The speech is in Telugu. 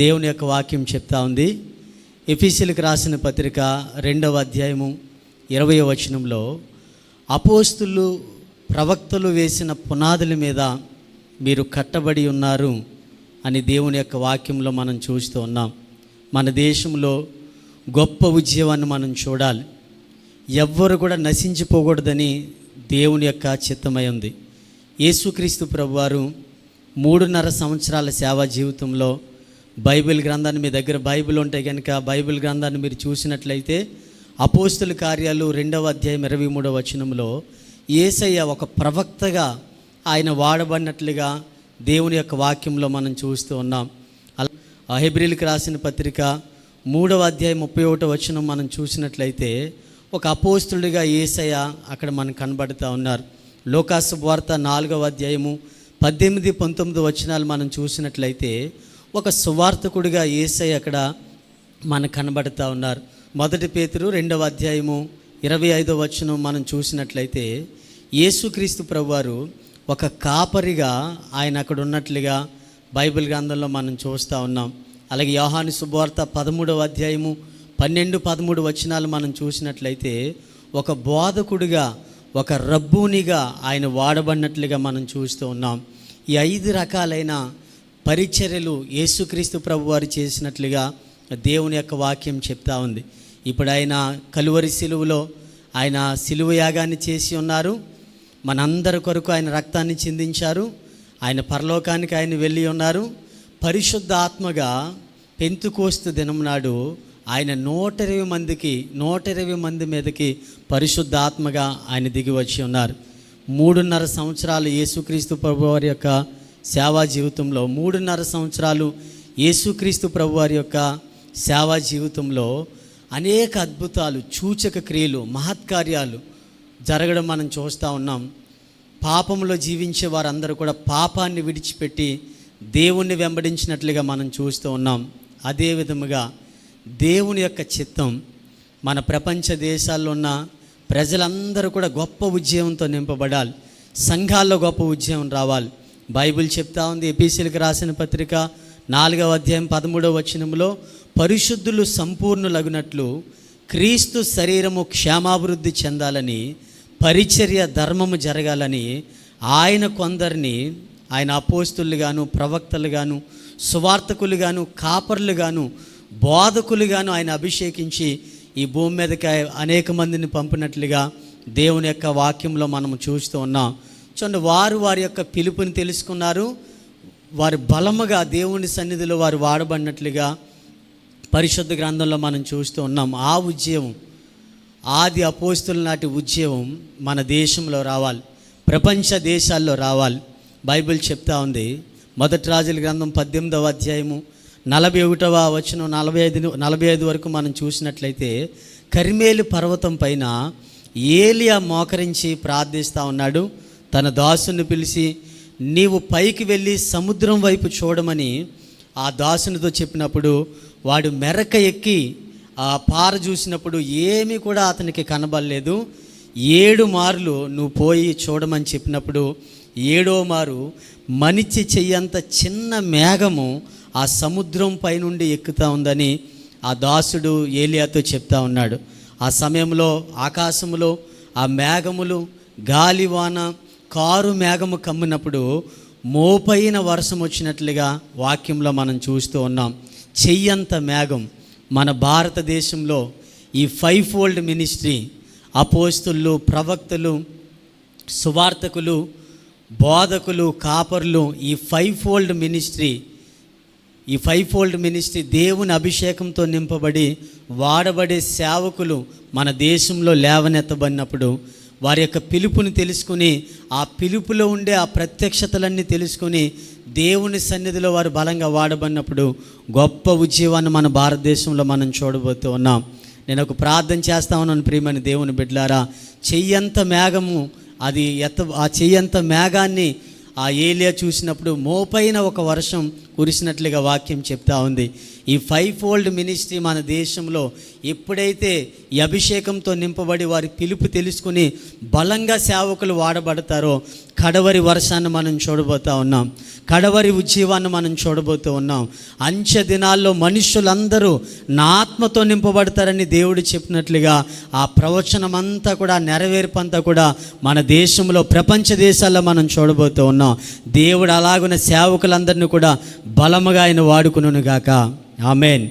దేవుని యొక్క వాక్యం చెప్తా ఉంది. ఎఫీసీలకు రాసిన పత్రిక రెండవ అధ్యాయము ఇరవై వచనంలో అపోస్తులు ప్రవక్తలు వేసిన పునాదుల మీద మీరు కట్టబడి ఉన్నారు అని దేవుని యొక్క వాక్యంలో మనం చూస్తూ ఉన్నాం. మన దేశంలో గొప్ప ఉద్యమాన్ని మనం చూడాలి. ఎవ్వరు కూడా నశించిపోకూడదని దేవుని యొక్క చిత్తమై ఉంది. యేసుక్రీస్తు ప్రభువారు మూడున్నర సంవత్సరాల సేవా జీవితంలో బైబిల్ గ్రంథాన్ని మీ దగ్గర బైబిల్ ఉంటే కనుక బైబిల్ గ్రంథాన్ని మీరు చూసినట్లయితే అపోస్తుల కార్యాలు రెండవ అధ్యాయం ఇరవై మూడవ వచనంలో ఏసయ్య ఒక ప్రవక్తగా ఆయన వాడబడినట్లుగా దేవుని యొక్క వాక్యంలో మనం చూస్తూ ఉన్నాం. అలా హెబ్రిల్కి రాసిన పత్రిక మూడవ అధ్యాయం ముప్పై ఒకటో వచనం మనం చూసినట్లయితే ఒక అపోస్తుడిగా ఏసయ్య అక్కడ మనకు కనబడుతూ ఉన్నారు. లోకాసు వార్త నాలుగవ అధ్యాయము పద్దెనిమిది పంతొమ్మిది వచనాలు మనం చూసినట్లయితే ఒక సువార్థకుడిగా ఏసై అక్కడ మనకు కనబడుతూ ఉన్నారు. మొదటి పేతురు రెండవ అధ్యాయము ఇరవై ఐదో వచనం మనం చూసినట్లయితే యేసుక్రీస్తు ప్రభువారు ఒక కాపరిగా ఆయన అక్కడ ఉన్నట్లుగా బైబిల్ గ్రంథంలో మనం చూస్తూ ఉన్నాం. అలాగే యోహాని శుభవార్త పదమూడవ అధ్యాయము పన్నెండు పదమూడు వచనాలు మనం చూసినట్లయితే ఒక బోధకుడిగా ఒక రబ్బూనిగా ఆయన వాడబడినట్లుగా మనం చూస్తూ ఉన్నాం. ఈ ఐదు రకాలైన పరిచర్యలు యేసుక్రీస్తు ప్రభు వారు చేసినట్లుగా దేవుని యొక్క వాక్యం చెప్తా ఉంది. ఇప్పుడు ఆయన కలువరి సిలువలో ఆయన సిలువ యాగాన్ని చేసి ఉన్నారు. మనందరి కొరకు ఆయన రక్తాన్ని చిందించారు. ఆయన పరలోకానికి ఆయన వెళ్ళి ఉన్నారు. పరిశుద్ధ ఆత్మగా పెంతుకోస్తు దినం నాడు ఆయన నూట ఇరవై మందికి నూట ఇరవై మంది మీదకి పరిశుద్ధ ఆత్మగా ఆయన దిగి వచ్చి ఉన్నారు. మూడున్నర సంవత్సరాలు యేసుక్రీస్తు ప్రభు వారి యొక్క సేవా జీవితంలో మూడున్నర సంవత్సరాలు యేసుక్రీస్తు ప్రభు వారి యొక్క సేవా జీవితంలో అనేక అద్భుతాలు సూచక క్రియలు మహత్కార్యాలు జరగడం మనం చూస్తూ ఉన్నాం. పాపంలో జీవించే వారందరూ కూడా పాపాన్ని విడిచిపెట్టి దేవుణ్ణి వెంబడించినట్లుగా మనం చూస్తూ ఉన్నాం. అదే విధముగా దేవుని యొక్క చిత్తం మన ప్రపంచ దేశాల్లో ఉన్న ప్రజలందరూ కూడా గొప్ప ఉద్యమంతో నింపబడాలి. సంఘాల్లో గొప్ప ఉద్యమం రావాలి. బైబిల్ చెప్తా ఉంది ఎపిసిలకు రాసిన పత్రిక నాలుగవ అధ్యాయం పదమూడవ వచనంలో పరిశుద్ధులు సంపూర్ణులగునట్లు క్రీస్తు శరీరము క్షేమాభివృద్ధి చెందాలని పరిచర్య ధర్మము జరగాలని ఆయన కొందరిని ఆయన అపోస్తులుగాను ప్రవక్తలుగాను సువార్తకులుగాను కాపర్లుగాను బోధకులుగాను ఆయన అభిషేకించి ఈ భూమి మీదకి అనేక మందిని పంపినట్లుగా దేవుని యొక్క వాక్యంలో మనం చూస్తూ ఉన్నాం. చూడండి వారు వారి యొక్క పిలుపుని తెలుసుకున్నారు. వారి బలముగా దేవుని సన్నిధిలో వారు వాడబడినట్లుగా పరిశుద్ధ గ్రంథంలో మనం చూస్తూ ఉన్నాం. ఆ ఉద్యమం ఆది అపోస్తుల నాటి ఉద్యమం మన దేశంలో రావాలి. ప్రపంచ దేశాల్లో రావాలి. బైబిల్ చెప్తా ఉంది. మొదటి రాజుల గ్రంథం పద్దెనిమిదవ అధ్యాయము నలభై ఒకటవ వచనం నలభై ఐదు నలభై ఐదు వరకు మనం చూసినట్లయితే కరిమేలు పర్వతం పైన ఏలియా మోకరించి ప్రార్థిస్తూ ఉన్నాడు. తన దాసుని పిలిచి నీవు పైకి వెళ్ళి సముద్రం వైపు చూడమని ఆ దాసునితో చెప్పినప్పుడు వాడు మెరక ఎక్కి ఆ పార చూసినప్పుడు ఏమీ కూడా అతనికి కనబడలేదు. ఏడు మార్లు నువ్వు పోయి చూడమని చెప్పినప్పుడు ఏడో మారు మనిషి చెయ్యంత చిన్న మేఘము ఆ సముద్రం పైనుండి ఎక్కుతా ఉందని ఆ దాసుడు ఏలియాతో చెప్తా ఉన్నాడు. ఆ సమయంలో ఆకాశములో ఆ మేఘములు గాలివాన కారు మేఘము కమ్మినప్పుడు మోపైన వర్షం వచ్చినట్లుగా వాక్యంలో మనం చూస్తూ ఉన్నాం. చెయ్యంత మేఘం మన భారతదేశంలో ఈ ఫైవ్ ఫోల్డ్ మినిస్ట్రీ అపోస్తులు ప్రవక్తలు సువార్తకులు బోధకులు కాపర్లు ఈ ఫైవ్ ఫోల్డ్ మినిస్ట్రీ ఈ ఫైవ్ ఫోల్డ్ మినిస్ట్రీ దేవుని అభిషేకంతో నింపబడి వాడబడే సేవకులు మన దేశంలో లేవనెత్తబడినప్పుడు వారి యొక్క పిలుపుని తెలుసుకుని ఆ పిలుపులో ఉండే ఆ ప్రత్యక్షతలన్నీ తెలుసుకుని దేవుని సన్నిధిలో వారు బలంగా వాడబడినప్పుడు గొప్ప ఉద్యమాన్ని మన భారతదేశంలో మనం చూడబోతూ ఉన్నాం. నేను ఒక ప్రార్థన చేస్తా ఉన్నాను ప్రియమని దేవుని బిడ్డలారా. చెయ్యంత మేఘము అది ఎత్త ఆ చెయ్యంత మేఘాన్ని ఆ ఏలియా చూసినప్పుడు మోపైన ఒక వర్షం కురిసినట్లుగా వాక్యం చెప్తా ఉంది. ఈ ఫైవ్ ఫోల్డ్ మినిస్ట్రీ మన దేశంలో ఎప్పుడైతే ఈ అభిషేకంతో నింపబడి వారి పిలుపు తెలుసుకుని బలంగా సేవకులు వాడబడతారో కడవరి వర్షాన్ని మనం చూడబోతూ ఉన్నాం. కడవరి ఉజ్జీవాన్ని మనం చూడబోతూ ఉన్నాం. అంచె దినాల్లో మనుషులందరూ నా ఆత్మతో నింపబడతారని దేవుడు చెప్పినట్లుగా ఆ ప్రవచనం అంతా కూడా నెరవేర్పు అంతా కూడా మన దేశంలో ప్రపంచ దేశాల్లో మనం చూడబోతూ ఉన్నాం. దేవుడు అలాగున్న సేవకులందరినీ కూడా బలముగా ఆయన వాడుకును గాక ஆமேன்